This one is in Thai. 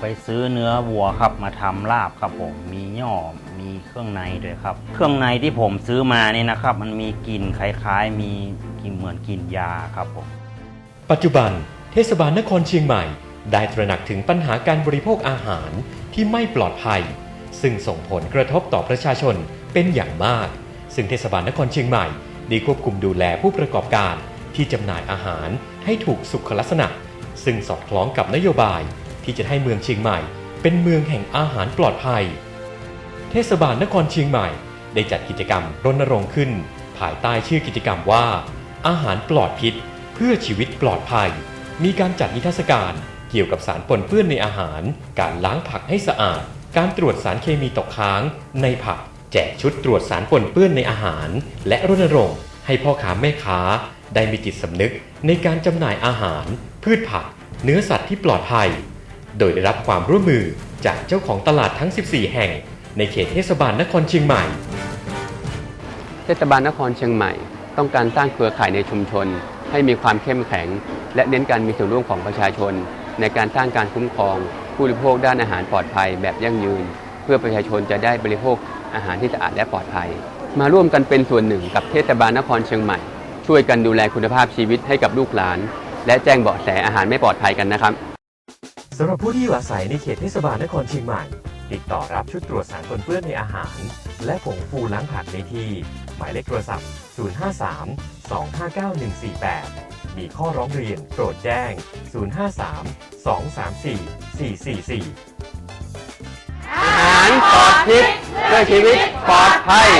ไปซื้อเนื้อวัวครับมาทำลาบครับผมมีย่อมีเครื่องในด้วยครับ เครื่องในที่ผมซื้อมานี่นะครับ มันมีกลิ่นคล้ายๆ มีกลิ่นเหมือนกลิ่นยาครับผมปัจจุบันเทศบาลนครเชียงใหม่ ได้ตระหนักถึงปัญหาการบริโภคอาหารที่ไม่ปลอดภัย ซึ่งส่งผลกระทบต่อประชาชนเป็นอย่างมาก ซึ่งเทศบาลนครเชียงใหม่ได้ควบคุมดูแลผู้ประกอบการที่จำหน่ายอาหารให้ถูกสุขลักษณะ ซึ่งสอดคล้องกับนโยบาย ที่จะให้เมืองเชียงใหม่ เป็นเมืองแห่งอาหารปลอดภัย เทศบาลนครเชียงใหม่ ได้จัดกิจกรรมรณรงค์ขึ้น ภายใต้ชื่อกิจกรรมว่า อาหารปลอดพิษ เพื่อชีวิตปลอดภัย มีการจัดนิทรรศการเกี่ยวกับสารปนเปื้อนในอาหาร การล้างผักให้สะอาด การตรวจสารเคมีตกค้างในผัก แจกชุดตรวจสารปนเปื้อนในอาหาร และรณรงค์ให้พ่อค้าแม่ค้า ได้มีจิตสำนึกในการจำหน่ายอาหาร พืชผัก เนื้อสัตว์ที่ปลอดภัย โดยได้รับความร่วมมือจากเจ้าของตลาดทั้ง 14 แห่ง ในเขตเทศบาลนครเชียงใหม่ เทศบาลนครเชียงใหม่ ต้องการสร้างเครือข่ายในชุมชน ให้มีความเข้มแข็ง และเน้นการมีส่วนร่วมของประชาชน ในการสร้างการคุ้มครอง ผู้บริโภคด้านอาหารปลอดภัยแบบยั่งยืน เพื่อประชาชนจะได้บริโภคอาหารที่สะอาดและปลอดภัย มาร่วมกันเป็นส่วนหนึ่งกับเทศบาลนครเชียงใหม่ ช่วยกันดูแลคุณภาพชีวิตให้กับลูกหลาน และแจ้งเบาะแสอาหารไม่ปลอดภัยกันนะครับ สำหรับผู้ที่อยู่อาศัยในเขตเทศบาลนครเชียงใหม่ ติดต่อรับชุดตรวจสารปนเปื้อนในอาหาร และผงฟูล้างผักได้ที่ หมายเลขโทรศัพท์ 053 259 148 มีข้อร้องเรียนโปรดแจ้ง 053 234 444อาหารปลอดพิษเพื่อชีวิตปลอดภัย